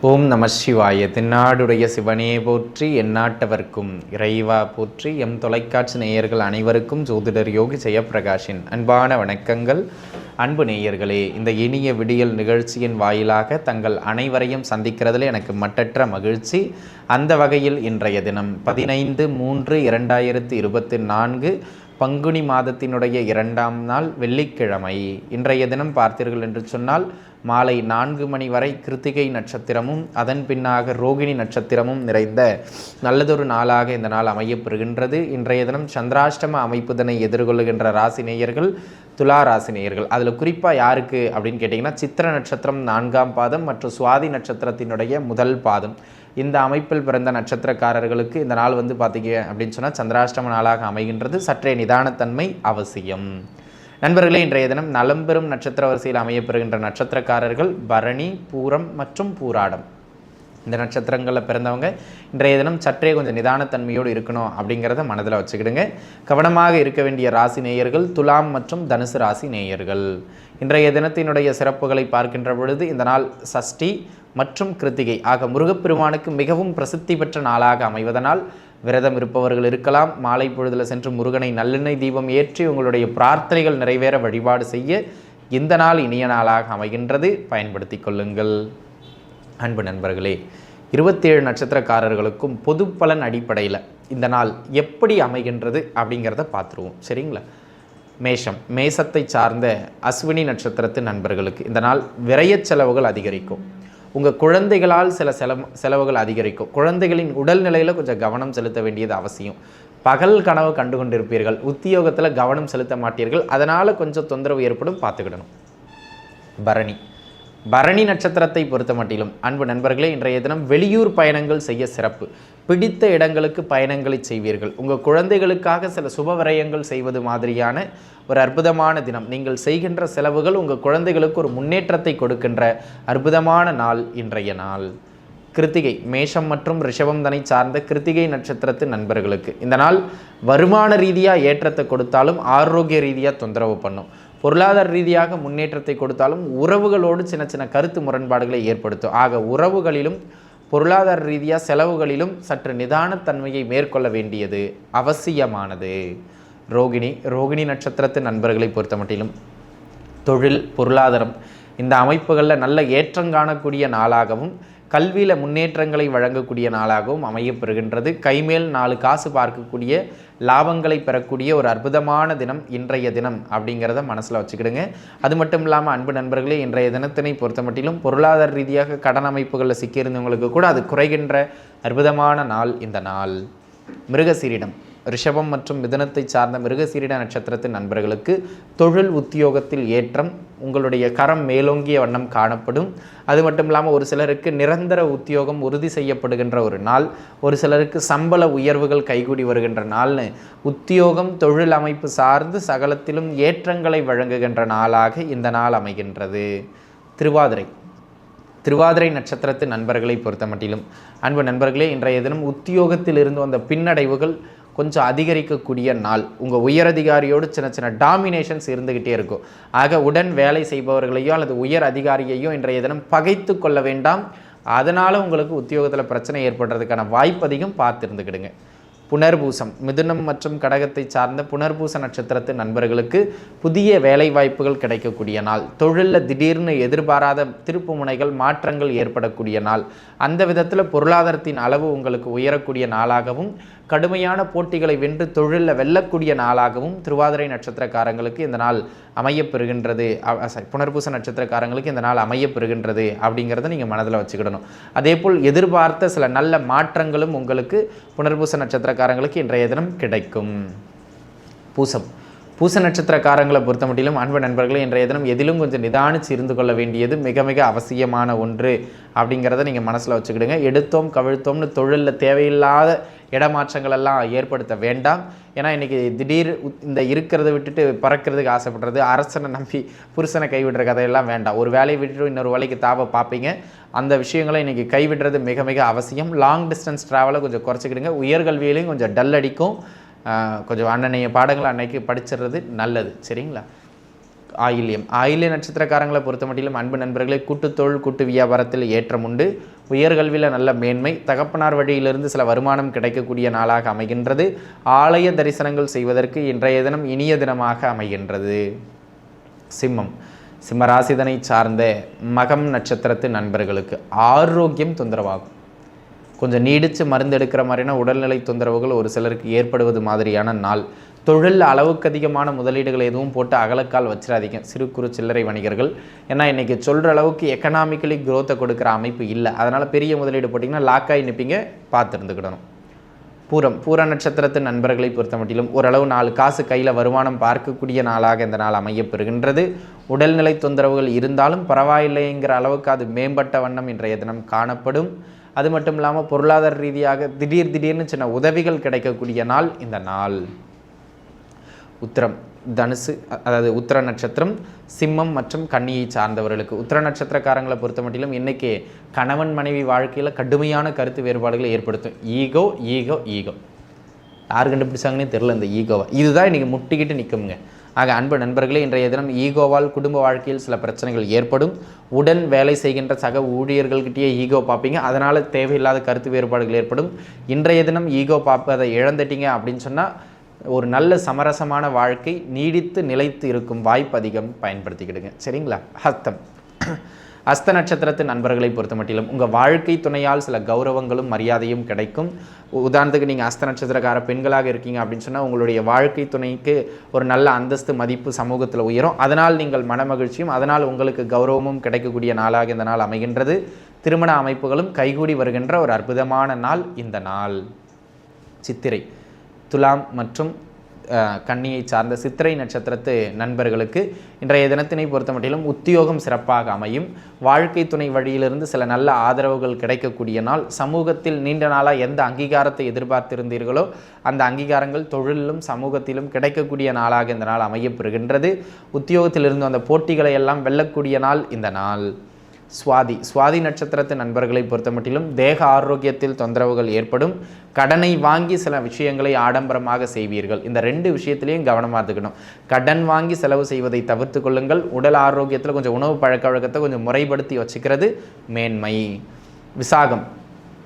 ஓம் நம சிவாய. தென்னாடுடைய சிவனே போற்றி எந்நாட்டவர்க்கும் இறைவா போற்றி. எம் தொலைக்காட்சி நேயர்கள் அனைவருக்கும் ஜோதிடர் யோகி ஜெயப்பிரகாஷின் அன்பான வணக்கங்கள். அன்பு நேயர்களே இந்த இனிய விடியல் நிகழ்ச்சியின் வாயிலாக தங்கள் அனைவரையும் சந்திக்கிறதுல எனக்கு மட்டற்ற மகிழ்ச்சி. அந்த வகையில் இன்றைய தினம் பதினைந்து மூன்று இரண்டாயிரத்தி இருபத்தி நான்கு பங்குனி மாதத்தினுடைய இரண்டாம் நாள் வெள்ளிக்கிழமை. இன்றைய தினம் பார்த்தீர்கள் என்று சொன்னால் மாலை நான்கு மணி வரை கிருத்திகை நட்சத்திரமும் அதன் பின்னாக ரோகிணி நட்சத்திரமும் நிறைந்த நல்லதொரு நாளாக இந்த நாள் அமையப்பெறுகின்றது. இன்றைய தினம் சந்திராஷ்டம அமைப்புதனை எதிர்கொள்ளுகின்ற ராசினேயர்கள் துலா ராசினியர்கள் அதில் குறிப்பாக யாருக்கு அப்படின்னு கேட்டிங்கன்னா சித்திர நட்சத்திரம் நான்காம் பாதம் மற்றும் சுவாதி நட்சத்திரத்தினுடைய முதல் பாதம். இந்த அமைப்பில் பிறந்த நட்சத்திரக்காரர்களுக்கு இந்த நாள் வந்து பார்த்தீங்க அப்படின்னு சொன்னால் சந்திராஷ்டம நாளாக அமைகின்றது. சற்றே நிதானத்தன்மை அவசியம். நண்பர்களே இன்றைய தினம் நலம்பெறும் நட்சத்திர வரிசையில் அமையப்பெறுகின்ற நட்சத்திரக்காரர்கள் பரணி பூரம் மற்றும் பூராடம். இந்த நட்சத்திரங்களில் பிறந்தவங்க இன்றைய தினம் சற்றே கொஞ்சம் நிதானத்தன்மையோடு இருக்கணும் அப்படிங்கிறத மனதில் வச்சுக்கிடுங்க. கவனமாக இருக்க வேண்டிய ராசி நேயர்கள் துலாம் மற்றும் தனுசு ராசி நேயர்கள். இன்றைய தினத்தினுடைய சிறப்புகளை பார்க்கின்ற பொழுது இந்த நாள் சஷ்டி மற்றும் கிருத்திகை ஆக முருகப்பெருமானுக்கு மிகவும் பிரசித்தி பெற்ற நாளாக அமைவதனால் விரதம் இருப்பவர்கள் இருக்கலாம். மாலை பொழுதில் சென்று முருகனை நல்லெண்ணெய் தீபம் ஏற்றி உங்களுடைய பிரார்த்தனைகள் நிறைவேற வழிபாடு செய்ய இந்த நாள் இனிய நாளாக அமைகின்றது. பயன்படுத்தி கொள்ளுங்கள். அன்பு நண்பர்களே இருபத்தேழு நட்சத்திரக்காரர்களுக்கும் பொது பலன் அடிப்படையில் இந்த நாள் எப்படி அமைகின்றது அப்படிங்கிறத பார்த்துருவோம். சரிங்களா? மேஷம் மேசத்தை சார்ந்த அஸ்வினி நட்சத்திரத்து நண்பர்களுக்கு இந்த நாள் விரைய செலவுகள் அதிகரிக்கும். உங்கள் குழந்தைகளால் சில செலவு செலவுகள் அதிகரிக்கும். குழந்தைகளின் உடல்நிலையில் கொஞ்சம் கவனம் செலுத்த வேண்டியது அவசியம். பகல் கனவு கண்டு கொண்டிருப்பீர்கள் உத்தியோகத்தில் கவனம் செலுத்த மாட்டீர்கள். அதனால் கொஞ்சம் தொந்தரவு ஏற்படும் பார்த்துக்கிடணும். பரணி பரணி நட்சத்திரத்தை பொறுத்த மட்டிலும் அன்பு நண்பர்களே இன்றைய தினம் வெளியூர் பயணங்கள் செய்ய சிறப்பு. பிடித்த இடங்களுக்கு பயணங்களை செய்வீர்கள். உங்கள் குழந்தைகளுக்காக சில சுப விரயங்கள் செய்வது மாதிரியான ஒரு அற்புதமான தினம். நீங்கள் செய்கின்ற செலவுகள் உங்கள் குழந்தைகளுக்கு ஒரு முன்னேற்றத்தை கொடுக்கின்ற அற்புதமான நாள் இன்றைய நாள். கிருத்திகை மேஷம் மற்றும் ரிஷபம் தனை சார்ந்த கிருத்திகை நட்சத்திரத்து நண்பர்களுக்கு. இந்த நாள் வருமான ரீதியாக ஏற்றத்தை கொடுத்தாலும் ஆரோக்கிய ரீதியாக தொந்தரவு பண்ணும். பொருளாதார ரீதியாக முன்னேற்றத்தை கொடுத்தாலும் உறவுகளோடு சின்ன சின்ன கருத்து முரண்பாடுகளை ஏற்படுத்தும். ஆக உறவுகளிலும் பொருளாதார ரீதியாக செலவுகளிலும் சற்று நிதானத்தன்மையை மேற்கொள்ள வேண்டியது அவசியமானது. ரோகிணி ரோகிணி நட்சத்திரத்து நண்பர்களை பொறுத்த மட்டிலும் தொழில் பொருளாதாரம் இந்த அமைப்புகளில் நல்ல ஏற்றம் காணக்கூடிய நாளாகவும் கல்வியில் முன்னேற்றங்களை வழங்கக்கூடிய நாளாகவும் அமையப்பெறுகின்றது. கைமேல் நாலு காசு பார்க்கக்கூடிய லாபங்களை பெறக்கூடிய ஒரு அற்புதமான தினம் இன்றைய தினம் அப்படிங்கிறத மனசில் வச்சுக்கிடுங்க. அது மட்டும் இல்லாமல் அன்பு நண்பர்களே இன்றைய தினத்தினை பொறுத்த மட்டிலும் பொருளாதார ரீதியாக கடன் அமைப்புகளில் சிக்கியிருந்தவங்களுக்கு கூட அது குறைகின்ற அற்புதமான நாள் இந்த நாள். மிருகசீரிடம். ரிஷபம் மற்றும் மிதனத்தை சார்ந்த மிருகசீரிட நட்சத்திரத்தின் நண்பர்களுக்கு தொழில் உத்தியோகத்தில் ஏற்றம் உங்களுடைய கரம் மேலோங்கிய வண்ணம் காணப்படும். அது மட்டும் இல்லாமல் ஒரு சிலருக்கு நிரந்தர உத்தியோகம் உறுதி செய்யப்படுகின்ற ஒரு நாள் ஒரு சிலருக்கு சம்பள உயர்வுகள் கைகூடி வருகின்ற நாள்னு உத்தியோகம் தொழில் அமைப்பு சார்ந்து சகலத்திலும் ஏற்றங்களை வழங்குகின்ற நாளாக இந்த நாள் அமைகின்றது. திருவாதிரை. திருவாதிரை நட்சத்திரத்து நண்பர்களை பொறுத்த மட்டிலும் அன்பு நண்பர்களே இன்றைய தினம் உத்தியோகத்தில் இருந்து வந்த பின்னடைவுகள் கொஞ்சம் அதிகரிக்கக்கூடிய நாள். உங்கள் உயரதிகாரியோடு சின்ன சின்ன டாமினேஷன்ஸ் இருந்துக்கிட்டே இருக்கும். ஆக உடன் வேலை செய்பவர்களையோ அல்லது உயர் அதிகாரியையோ இன்றைய தினம் பகைத்து கொள்ள வேண்டாம். அதனால் உங்களுக்கு உத்தியோகத்தில் பிரச்சனை ஏற்படுறதுக்கான வாய்ப்பு அதிகம் பார்த்துருந்துக்கிடுங்க. புனர்பூசம் மிதுனம் மற்றும் கடகத்தை சார்ந்த புனர்பூச நட்சத்திரத்து நண்பர்களுக்கு புதிய வேலை வாய்ப்புகள் கிடைக்கக்கூடிய நாள். தொழிலில் திடீர்னு எதிர்பாராத திருப்பு முனைகள் மாற்றங்கள் ஏற்படக்கூடிய நாள். அந்த விதத்தில் பொருளாதாரத்தின் அளவு உங்களுக்கு உயரக்கூடிய நாளாகவும் கடுமையான போட்டிகளை வென்று தொழிலில் வெல்லக்கூடிய நாளாகவும் திருவாதிரை நட்சத்திரக்காரங்களுக்கு இந்த நாள் அமையப்பெறுகின்றது. சாரி புனர்பூச நட்சத்திரக்காரங்களுக்கு இந்த நாள் அமையப்பெறுகின்றது அப்படிங்கிறத நீங்கள் மனதில் வச்சுக்கிடணும். அதே போல் எதிர்பார்த்த சில நல்ல மாற்றங்களும் உங்களுக்கு புனர்பூச நட்சத்திரக்காரங்களுக்கு இன்றைய தினம் கிடைக்கும். பூசம். பூச நட்சத்திரக்காரங்களை பொறுத்த மட்டிலும் அன்பு நண்பர்களே இன்றைய தினம் எதிலும் கொஞ்சம் நிதானிச்சு இருந்து கொள்ள வேண்டியது மிக மிக அவசியமான ஒன்று அப்படிங்கிறத நீங்கள் மனசில் வச்சுக்கிடுங்க. எடுத்தோம் கவிழ்த்தோம்னு தொழிலில் தேவையில்லாத இடமாற்றங்கள் எல்லாம் ஏற்படுத்த வேண்டாம். ஏன்னா இன்றைக்கி திடீர் இந்த இருக்கிறத விட்டுட்டு பறக்கிறதுக்கு ஆசைப்படுறது அரசனை நம்பி புருஷனை கைவிடுற கதையெல்லாம் வேண்டாம். ஒரு வேலையை விட்டுட்டு இன்னொரு வேலைக்கு தாவ பார்ப்பீங்க அந்த விஷயங்களை இன்றைக்கி கைவிடுறது மிக மிக அவசியம். லாங் டிஸ்டன்ஸ் ட்ராவலை கொஞ்சம் குறைச்சிக்கிடுங்க. உயர்கல்வியிலையும் கொஞ்சம் டல் அடிக்கும். கொஞ்சம் அன்னனைய பாடங்களை அன்னைக்கு படிச்சிடுறது நல்லது சரிங்களா? ஆயில்யம். ஆயில்ய நட்சத்திரக்காரங்களை பொறுத்த மட்டிலும் அன்பு நண்பர்களே கூட்டுத்தொழில் கூட்டு வியாபாரத்தில் ஏற்றம் உண்டு. உயர்கல்வியில் நல்ல மேன்மை. தகப்பனார் வழியிலிருந்து சில வருமானம் கிடைக்கக்கூடிய நாளாக அமைகின்றது. ஆலய தரிசனங்கள் செய்வதற்கு இன்றைய தினம் இனிய தினமாக அமைகின்றது. சிம்மம். சிம்மராசிதனை சார்ந்த மகம் நட்சத்திரத்து நண்பர்களுக்கு ஆரோக்கியம் தொந்தரவாகும். கொஞ்சம் நீடித்து மருந்து எடுக்கிற மாதிரினா உடல்நிலை தொந்தரவுகள் ஒரு சிலருக்கு ஏற்படுவது மாதிரியான நாள். தொழில் அளவுக்கு அதிகமான முதலீடுகள் எதுவும் போட்டு அகலக்கால் வச்சிடாதீங்க சிறு குறு சில்லறை வணிகர்கள். ஏன்னா இன்றைக்கி சொல்கிற அளவுக்கு எக்கனாமிக்கலி குரோத்தை கொடுக்குற அமைப்பு இல்லை. அதனால் பெரிய முதலீடு போட்டிங்கன்னா லாக்காகி நிற்பீங்க பார்த்துருந்துக்கிடணும் பூரம் பூர நட்சத்திரத்தின் நண்பர்களை பொறுத்த மட்டிலும் ஓரளவு நாலு காசு கையில் வருமானம் பார்க்கக்கூடிய நாளாக இந்த நாள் அமையப்பெறுகின்றது. உடல்நிலை தொந்தரவுகள் இருந்தாலும் பரவாயில்லைங்கிற அளவுக்கு அது மேம்பட்ட வண்ணம் இன்றைய தினம் காணப்படும். அது மட்டும் இல்லாமல் பொருளாதார ரீதியாக திடீர் திடீர்னு சின்ன உதவிகள் கிடைக்கக்கூடிய நாள் இந்த நாள். உத்திரம் தனுசு அதாவது உத்திர நட்சத்திரம் சிம்மம் மற்றும் கன்னியை சார்ந்தவர்களுக்கு. உத்திர நட்சத்திரக்காரங்களை பொறுத்த மட்டிலும் இன்றைக்கி கணவன் மனைவி வாழ்க்கையில் கடுமையான கருத்து வேறுபாடுகளை ஏற்படுத்தும். Ego ego ego. யார் கண்டுபிடிச்சாங்கன்னே தெரில இந்த ஈகோவை. இதுதான் இன்றைக்கி முட்டிக்கிட்டு நிற்குங்க ஆக அன்பு நண்பர்களே இன்றைய தினம் ஈகோவால் குடும்ப வாழ்க்கையில் சில பிரச்சனைகள் ஏற்படும். உடன் வேலை செய்கின்ற சக ஊழியர்கள்கிட்டயே ஈகோ பார்ப்பீங்க அதனால் தேவையில்லாத கருத்து வேறுபாடுகள் ஏற்படும். இன்றைய தினம் ஈகோ பார்ப்பதை இழந்துட்டீங்க அப்படின்னு சொன்னால் ஒரு நல்ல சமரசமான வாழ்க்கை நீடித்து நிலைத்து இருக்கும் வாய்ப்பு அதிகம். பயன்படுத்திக்கிடுங்க. சரிங்களா? ஹஸ்தம் அஸ்த நட்சத்திரத்து நண்பர்களை பொறுத்த மட்டிலும் உங்கள் வாழ்க்கை துணையால் சில கௌரவங்களும் மரியாதையும் கிடைக்கும். உதாரணத்துக்கு நீங்கள் அஸ்த நட்சத்திரக்கார பெண்களாக இருக்கீங்க அப்படின்னு சொன்னால் உங்களுடைய வாழ்க்கை துணைக்கு ஒரு நல்ல அந்தஸ்து மதிப்பு சமூகத்தில் உயரும். அதனால் நீங்கள் மனமகிழ்ச்சியும் அதனால் உங்களுக்கு கௌரவமும் கிடைக்கக்கூடிய நாளாக இந்த நாள் அமைகின்றது. திருமண அமைப்புகளும் கைகூடி வருகின்ற ஒரு அற்புதமான நாள் இந்த நாள். சித்திரை துலாம் மற்றும் கன்னியை சார்ந்த சித்திரை நட்சத்திரத்து நண்பர்களுக்கு இன்றைய தினத்தினை பொறுத்த மட்டிலும் உத்தியோகம் சிறப்பாக அமையும். வாழ்க்கை துணை வழியிலிருந்து சில நல்ல ஆதரவுகள் கிடைக்கக்கூடிய நாள். சமூகத்தில் நீண்ட நாளாக எந்த அங்கீகாரத்தை எதிர்பார்த்திருந்தீர்களோ அந்த அங்கீகாரங்கள் தொழிலிலும் சமூகத்திலும் கிடைக்கக்கூடிய நாளாக இந்த நாள் அமையப்பெறுகின்றது உத்தியோகத்திலிருந்து அந்த போட்டிகளை எல்லாம் வெல்லக்கூடிய நாள் இந்த நாள். சுவாதி சுவாதி நட்சத்திரத்து நண்பர்களை பொறுத்த மட்டிலும் தேக ஆரோக்கியத்தில் தொந்தரவுகள் ஏற்படும். கடனை வாங்கி சில விஷயங்களை ஆடம்பரமாக செய்வீர்கள். இந்த ரெண்டு விஷயத்திலையும் கவனமாக இருந்துக்கணும். கடன் வாங்கி செலவு செய்வதை தவிர்த்து கொள்ளுங்கள். உடல் ஆரோக்கியத்தில் கொஞ்சம் உணவு பழக்க வழக்கத்தை கொஞ்சம் முறைப்படுத்தி வச்சுக்கிறது மேன்மை. விசாகம்.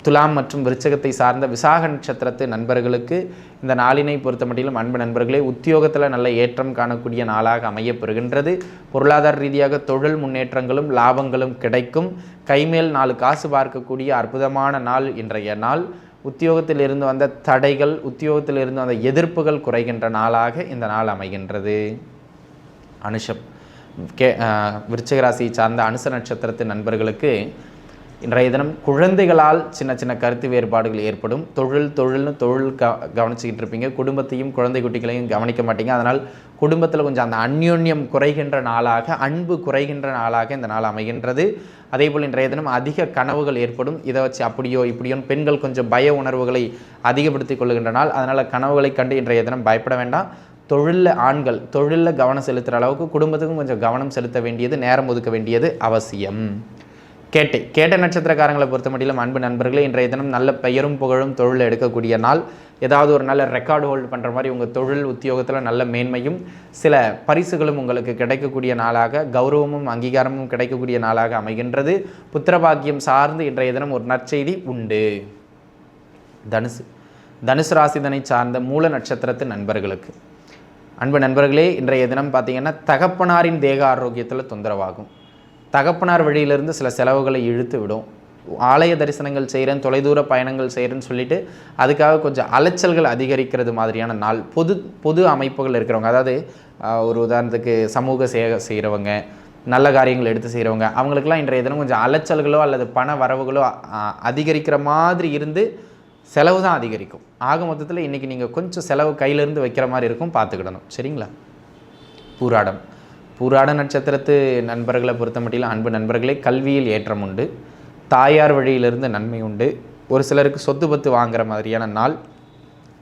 துலாம் மற்றும் விருச்சகத்தை சார்ந்த விசாக நட்சத்திரத்து நண்பர்களுக்கு இந்த நாளினை பொறுத்த மட்டிலும் அன்பு நண்பர்களே உத்தியோகத்தில் நல்ல ஏற்றம் காணக்கூடிய நாளாக அமையப்பெறுகின்றது. பொருளாதார ரீதியாக தொழில் முன்னேற்றங்களும் லாபங்களும் கிடைக்கும். கைமேல் நாலு காசு பார்க்கக்கூடிய அற்புதமான நாள் இன்றைய நாள். உத்தியோகத்தில் இருந்து வந்த தடைகள் உத்தியோகத்தில் இருந்து வந்த எதிர்ப்புகள் குறைகின்ற நாளாக இந்த நாள் அமைகின்றது. அனுஷம் கே விருச்சகராசியை சார்ந்த அனுச நட்சத்திரத்து நண்பர்களுக்கு இன்றைய தினம் குழந்தைகளால் சின்ன சின்ன கருத்து வேறுபாடுகள் ஏற்படும். தொழில் தொழில்னு தொழில் க கவனிச்சுக்கிட்டு இருப்பீங்க. குடும்பத்தையும் குழந்தை குட்டிகளையும் கவனிக்க மாட்டீங்க. அதனால் குடும்பத்தில் கொஞ்சம் அந்த அந்யோன்யம் குறைகின்ற நாளாக அன்பு குறைகின்ற நாளாக இந்த நாள் அமைகின்றது. அதே போல் இன்றைய தினம் அதிக கனவுகள் ஏற்படும். இதை வச்சு அப்படியோ இப்படியோன்னு பெண்கள் கொஞ்சம் பய உணர்வுகளை அதிகப்படுத்திக் கொள்ளுகின்ற நாள். அதனால் கனவுகளை கண்டு இன்றைய தினம் பயப்பட வேண்டாம். தொழிலில் ஆண்கள் தொழிலில் கவனம் செலுத்துகிற அளவுக்கு குடும்பத்துக்கும் கொஞ்சம் கவனம் செலுத்த வேண்டியது நேரம் ஒதுக்க வேண்டியது அவசியம். கேட்டை. கேட்ட நட்சத்திரக்காரங்களை பொறுத்த மட்டிலும் அன்பு நண்பர்களே இன்றைய தினம் நல்ல பெயரும் புகழும் தொழில் எடுக்கக்கூடிய நாள். ஏதாவது ஒரு நல்ல ரெக்கார்டு ஹோல்டு பண்ணுற மாதிரி உங்கள் தொழில் உத்தியோகத்தில் நல்ல மேன்மையும் சில பரிசுகளும் உங்களுக்கு கிடைக்கக்கூடிய நாளாக கௌரவமும் அங்கீகாரமும் கிடைக்கக்கூடிய நாளாக அமைகின்றது. புத்திரபாக்கியம் சார்ந்து இன்றைய தினம் ஒரு நற்செய்தி உண்டு. தனுசு. தனுசு ராசிதனை சார்ந்த மூல நட்சத்திரத்து நண்பர்களுக்கு. அன்பு நண்பர்களே இன்றைய தினம் பார்த்தீங்கன்னா தகப்பனாரின் தேக ஆரோக்கியத்தில் தொந்தரவாகும். தகப்பனார் வழியிலிருந்து சில செலவுகளை இழுத்து விடும். ஆலய தரிசனங்கள் செய்கிறேன் தொலைதூர பயணங்கள் செய்கிறேன்னு சொல்லிட்டு அதுக்காக கொஞ்சம் அலைச்சல்கள் அதிகரிக்கிறது மாதிரியான நாள் பொது பொது அமைப்புகள் இருக்கிறவங்க அதாவது ஒரு உதாரணத்துக்கு சமூக சே செய்கிறவங்க நல்ல காரியங்கள் எடுத்து செய்கிறவங்க அவங்களுக்கெல்லாம் இன்றைய தினம் கொஞ்சம் அலைச்சல்களோ அல்லது பண வரவுகளோ அதிகரிக்கிற மாதிரி இருந்து செலவு தான் அதிகரிக்கும். ஆக மொத்தத்தில் இன்றைக்கி நீங்கள் கொஞ்சம் செலவு கையிலேருந்து வைக்கிற மாதிரி இருக்கும் பார்த்துக்கிடணும். சரிங்களா? பூராடம். பூராட நட்சத்திரத்து நண்பர்களை பொறுத்த மட்டிலும் அன்பு நண்பர்களே கல்வியில் ஏற்றம் உண்டு. தாயார் வழியிலிருந்து நன்மை உண்டு. ஒரு சிலருக்கு சொத்து பத்து வாங்குற மாதிரியான நாள்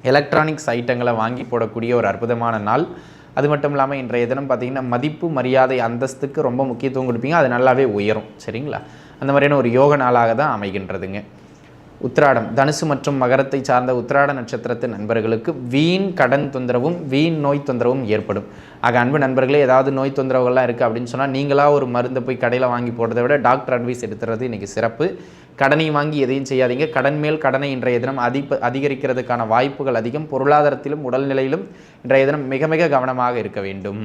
எலக்ட்ரானிக்ஸ் ஐட்டங்களை வாங்கி போடக்கூடிய ஒரு அற்புதமான நாள். அது மட்டும் இல்லாமல் இன்றைய தினம் பார்த்தீங்கன்னா மதிப்பு மரியாதை அந்தஸ்துக்கு ரொம்ப முக்கியத்துவம் கொடுப்பீங்க. அது நல்லாவே உயரும். சரிங்களா? அந்த மாதிரியான ஒரு யோக நாளாக தான் அமைகின்றதுங்க. உத்திராடம். தனுசு மற்றும் மகரத்தை சார்ந்த உத்திராட நட்சத்திரத்து நண்பர்களுக்கு வீண் கடன் தொந்தரவும் வீண் நோய் தொந்தரவும் ஏற்படும். ஆக அன்பு நண்பர்களே ஏதாவது நோய் தொந்தரவுகள்லாம் இருக்குது அப்படின்னு சொன்னால் நீங்களாக ஒரு மருந்தை போய் கடையில் வாங்கி போடுறதை விட டாக்டர் அட்வைஸ் எடுத்துறது இன்றைக்கி சிறப்பு. கடனை வாங்கி எதையும் செய்யாதீங்க. கடன் மேல் கடனை இன்றைய தினம் அதி அதிகரிக்கிறதுக்கான வாய்ப்புகள் அதிகம். பொருளாதாரத்திலும் உடல்நிலையிலும் இன்றைய தினம் மிக மிக கவனமாக இருக்க வேண்டும்.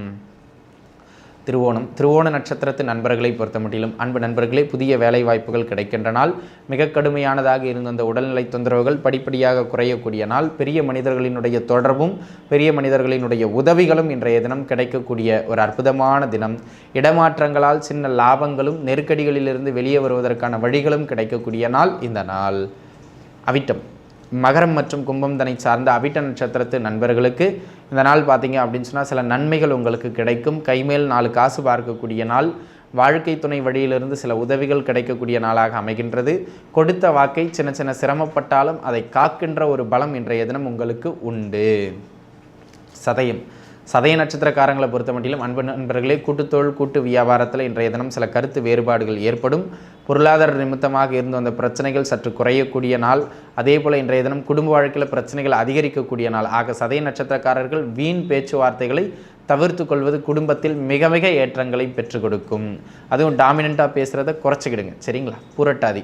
திருவோணம். திருவோண நட்சத்திரத்து நண்பர்களை பொறுத்த மட்டிலும் அன்பு நண்பர்களே புதிய வேலை வாய்ப்புகள் கிடைக்கின்ற நாள். மிக கடுமையானதாக இருந்த அந்த உடல்நிலை தொந்தரவுகள் படிப்படியாக குறையக்கூடிய நாள். பெரிய மனிதர்களினுடைய தொடர்பும் பெரிய மனிதர்களினுடைய உதவிகளும் இன்றைய தினம் கிடைக்கக்கூடிய ஒரு அற்புதமான தினம். இடமாற்றங்களால் சின்ன லாபங்களும் நெருக்கடிகளிலிருந்து வெளியே வருவதற்கான வழிகளும் கிடைக்கக்கூடிய நாள் இந்த நாள். அவிட்டம். மகரம் மற்றும் கும்பம் தனை சார்ந்த அவிட்ட நட்சத்திரத்து நண்பர்களுக்கு இந்த நாள் பார்த்தீங்க அப்படின்னு சொன்னால் சில நன்மைகள் உங்களுக்கு கிடைக்கும். கைமேல் நாலு காசு பார்க்கக்கூடிய நாள். வாழ்க்கை துணை வழியிலிருந்து சில உதவிகள் கிடைக்கக்கூடிய நாளாக அமைகின்றது. கொடுத்த வாக்கை சின்ன சின்ன சிரமப்பட்டாலும் அதை காக்கின்ற ஒரு பலம் இன்றைய தினம் உங்களுக்கு உண்டு. சதயம். சதய நட்சத்திரக்காரங்களை பொறுத்த மட்டிலும் அன்பு நண்பர்களே கூட்டுத்தொழில் கூட்டு வியாபாரத்தில் இன்றைய தினம் சில கருத்து வேறுபாடுகள் ஏற்படும். பொருளாதார நிமித்தமாக இருந்து வந்த பிரச்சனைகள் சற்று குறையக்கூடிய நாள். அதே போல் இன்றைய தினம் குடும்ப வாழ்க்கையில் பிரச்சனைகள் அதிகரிக்கக்கூடிய நாள். ஆக சதய நட்சத்திரக்காரர்கள் வீண் பேச்சுவார்த்தைகளை தவிர்த்து கொள்வது குடும்பத்தில் மிக மிக ஏற்றங்களை பெற்றுக் கொடுக்கும். அதுவும் டாமினண்ட்டாக பேசுகிறத குறைச்சிக்கிடுங்க. சரிங்களா? புரட்டாதி.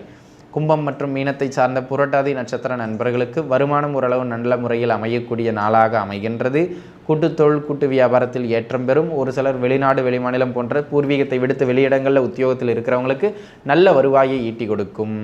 கும்பம் மற்றும் மீனத்தை சார்ந்த புரட்டாதி நட்சத்திர நண்பர்களுக்கு வருமானம் ஓரளவு நல்ல முறையில் அமையக்கூடிய நாளாக அமைகின்றது. கூட்டுத்தொழில் கூட்டு வியாபாரத்தில் ஏற்றம் பெறும். ஒரு சிலர் வெளிநாடு வெளிமாநிலம் போன்ற பூர்வீகத்தை விடுத்து வெளியிடங்களில் உத்தியோகத்தில் இருக்கிறவங்களுக்கு நல்ல வருவாயை ஈட்டி கொடுக்கும்.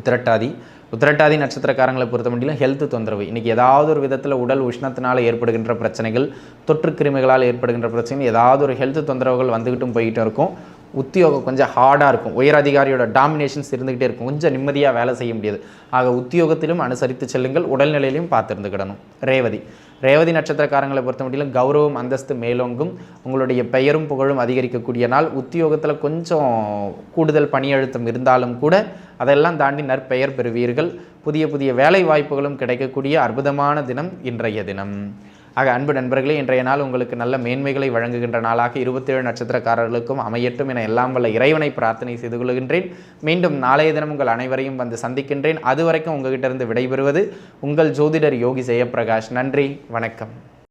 உத்திரட்டாதி. உத்திரட்டாதி நட்சத்திரக்காரங்களை பொறுத்த மட்டும் ஹெல்த் தொந்தரவு. இன்றைக்கி ஏதாவது ஒரு விதத்தில் உடல் உஷ்ணத்தினால் ஏற்படுகின்ற பிரச்சனைகள் தொற்று கிருமிகளால் ஏற்படுகின்ற பிரச்சனைகள் ஏதாவது ஒரு ஹெல்த் தொந்தரவுகள் வந்துக்கிட்டும் போய்கிட்டும் இருக்கும். உத்தியோகம் கொஞ்சம் ஹார்டாக இருக்கும். உயர் அதிகாரியோட டாமினேஷன்ஸ் இருந்துக்கிட்டே இருக்கும். கொஞ்சம் நிம்மதியாக வேலை செய்ய முடியாது. ஆக உத்தியோகத்திலும் அனுசரித்து செல்லுங்கள். உடல்நிலையிலையும் பார்த்துருந்துக்கிடணும் ரேவதி. ரேவதி நட்சத்திரக்காரங்களை பொறுத்த முடியலும் கௌரவம் அந்தஸ்து மேலோங்கும். உங்களுடைய பெயரும் புகழும் அதிகரிக்கக்கூடிய நாள். உத்தியோகத்தில் கொஞ்சம் கூடுதல் பணியழுத்தம் இருந்தாலும் கூட அதெல்லாம் தாண்டி நற்பெயர் பெறுவீர்கள். புதிய புதிய வேலை வாய்ப்புகளும் கிடைக்கக்கூடிய அற்புதமான தினம் இன்றைய தினம். ஆக அன்பு நண்பர்களே இன்றைய நாள் உங்களுக்கு நல்ல மேன்மைகளை வழங்குகின்ற நாளாக இருபத்தேழு நட்சத்திரக்காரர்களுக்கும் அமையட்டும் என எல்லாம் வல்ல இறைவனை பிரார்த்தனை செய்து கொள்கின்றேன். மீண்டும் நாளைய தினம் உங்கள் அனைவரையும் வந்து சந்திக்கின்றேன். அதுவரைக்கும் உங்ககிட்ட இருந்து விடைபெறுவது உங்கள் ஜோதிடர் யோகி ஜெயப்பிரகாஷ். நன்றி வணக்கம்.